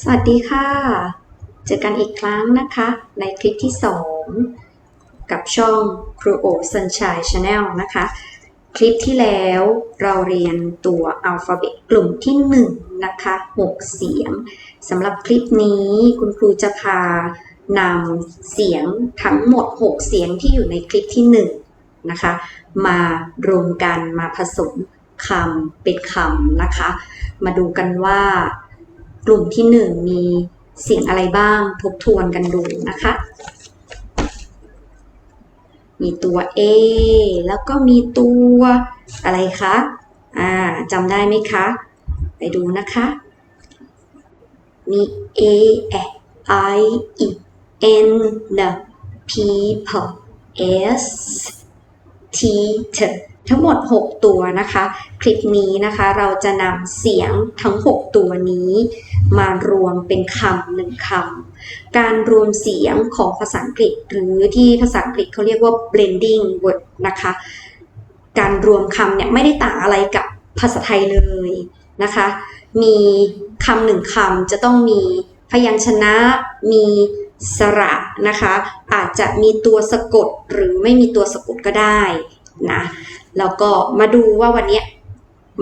สวัสดีค่ะ เจอกันอีกครั้งนะคะ ในคลิปที่ 2 กับช่องครูโอ Sunshine Channel นะคะ คลิปที่แล้วเราเรียนตัวอัลฟาเบตกลุ่มที่ 1 นะคะ 6 เสียงสำหรับคลิปนี้คุณครูจะพานำเสียงทั้งหมด 6 เสียงที่อยู่ในคลิปที่ 1 นะคะ มารวมกันมาผสมคำเป็นคำนะคะ มาดูกันว่า กลุ่มที่ 1 มีสียงอะไรบ้างทบทวนกันดูนะคะ มีตัว A แล้วก็มีตัวอะไรคะอ่าจำได้ไหมคะ ไปดูนะคะ มี A I E N people S T T ทั้งหมด 6 ตัวนะคะ คลิปนี้นะคะเราจะนำเสียงทั้ง 6 ตัวนี้ มารวมเป็นคำหนึ่งคำการรวมเสียงของภาษาอังกฤษ หรือที่ภาษาอังกฤษเขาเรียกว่า blending word นะคะ การรวมคำเนี่ยไม่ได้ต่างอะไรกับภาษาไทยเลยนะคะ มีคำหนึ่งคำจะต้องมีพยัญชนะ มีสระนะคะ อาจจะมีตัวสะกดหรือไม่มีตัวสะกดก็ได้ นะแล้วก็มาดูว่าวันนี้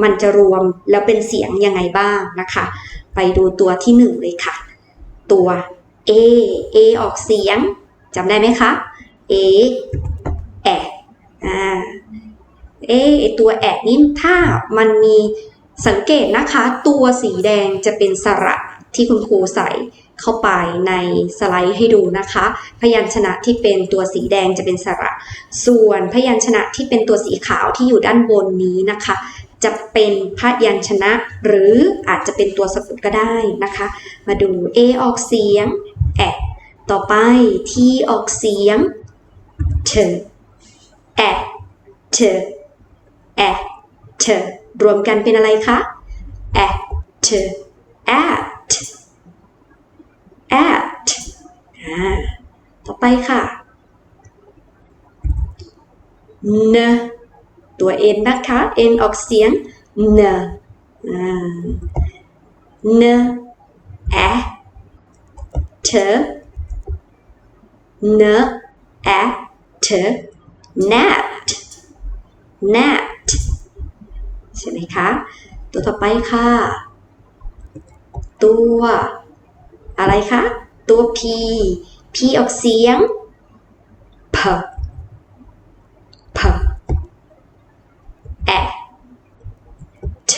มันจะรวมแล้วเป็นเสียงยังไงบ้างนะคะ ไปดูตัวที่หนึ่งเลยค่ะ ตัว A A ออกเสียงจำได้ไหมคะ A แอะอ่าเอไอตัวแอะนี่ถ้ามันมีสังเกตนะคะ ตัวสีแดงจะเป็นสระ ที่คุณครูใส่เข้าไปในสไลด์ให้ดูนะคะ พยัญชนะที่เป็นตัวสีแดงจะเป็นสระ ส่วนพยัญชนะที่เป็นตัวสีขาวที่อยู่ด้านบนนี้นะคะ จะเป็นพยัญชนะ หรืออาจจะเป็นตัวสะกดก็ได้นะคะ มาดู A ออกเสียงแอะต่อไป T ออกเสียงเธอแอเธอแอเธอรวมกันเป็นอะไรคะแอเธอ at at อ่าต่อไปค่ะ n ตัว n นะคะ n ออกเสียง n อ่า n a t n a t nat nat ใช่ไหมคะ ตัวต่อไปค่ะ ตัว อะไรคะ ตัว p p ออกเสียง p p a t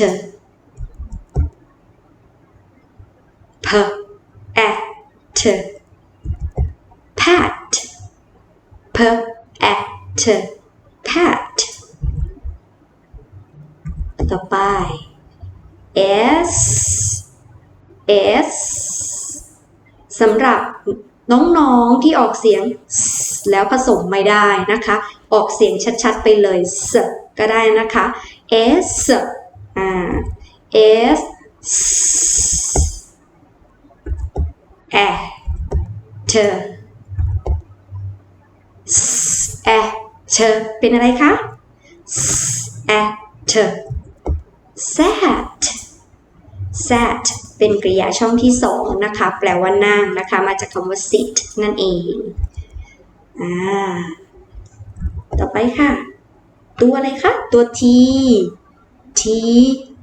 p a t pat p a t pat ต่อไป S S สำหรับน้องๆที่ออกเสียง แล้วผสมไม่ได้นะคะ ออกเสียงชัดๆไปเลย s ก็ได้นะคะ S อ่า S a t a t เป็นอะไรคะ a t sat sat เป็นกริยาช่องที่สองนะคะ แปลว่านั่งนะคะ มาจากคำว่า sit นั่นเองอ่าต่อไปค่ะ ตัวอะไรคะ ตัว t t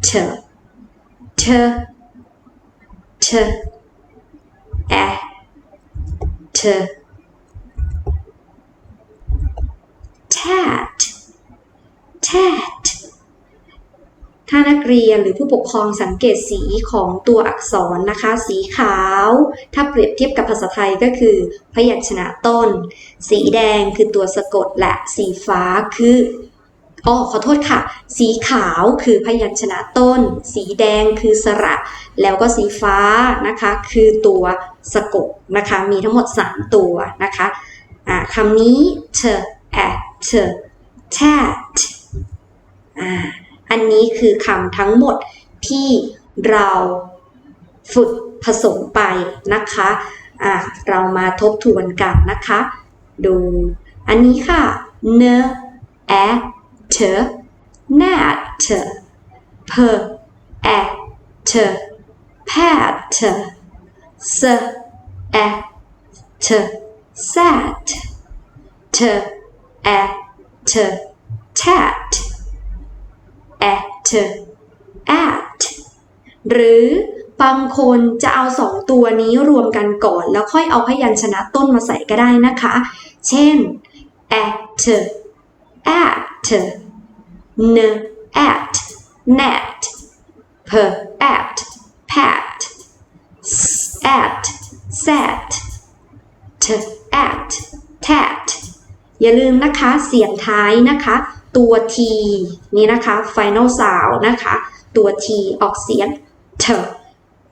t t t a t tat tat ถ้านักเรียนหรือผู้ปกครองสังเกตสีของตัวอักษรนะคะ สีขาว ถ้าเปรียบเทียบกับภาษาไทยก็คือ พยัญชนะต้น สีแดงคือตัวสะกดและสีฟ้าคืออ๋อขอโทษค่ะ สีขาวคือพยัญชนะต้น สีแดงคือสระ แล้วก็สีฟ้านะคะ คือตัวสะกดนะคะ มีทั้งหมด 3 ตัวนะคะอ่าคำนี้ t at t tat อ่า อันนี้คือคำทั้งหมดที่เราฝึกผสมไปนะคะอะเรามาทบทวนกันนะคะ ดู อันนี้ค่ะ n a t nat p a t pat s a t sat t a t tat at at หรือบางคนจะเอาสองตัวนี้รวมกันก่อน แล้วค่อยเอาพยัญชนะต้นมาใส่ก็ได้นะคะ เช่น at at n at net p at pat s at sat t at tat อย่าลืมนะคะเสียงท้ายนะคะ ตัว t นี่นะคะ final sound นะคะ ตัว t ออกเสียง t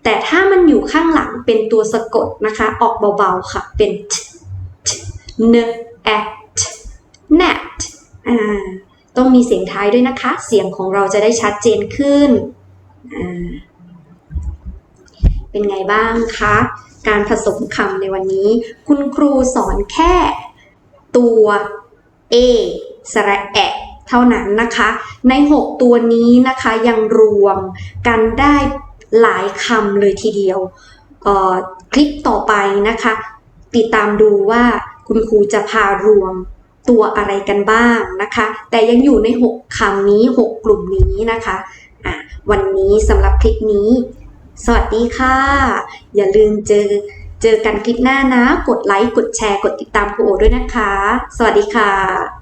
แต่ถ้ามันอยู่ข้างหลังเป็นตัวสะกดนะคะ ออกเบาๆค่ะ เป็น t t n at net ต้องมีเสียงท้ายด้วยนะคะ เสียงของเราจะได้ชัดเจนขึ้น เป็นไงบ้างคะ การผสมคำในวันนี้ คุณครูสอนแค่ตัว A สระแอะ เท่านั้นนะคะ ใน 6 ตัวนี้นะคะยังรวมกันได้หลายคำเลยทีเดียว คลิปต่อไปนะคะ ติดตามดูว่าคุณครูจะพารวมตัวอะไรกันบ้างนะคะ แต่ยังอยู่ใน 6คำนี้ 6 กลุ่มนี้นะคะะวันนี้สำหรับคลิปนี้ สวัสดีค่ะ อย่าลืมเจอเจอกันคลิปหน้านะ กดไลค์ กดแชร์ กดติดตามครูโอด้วยนะคะ สวัสดีค่ะ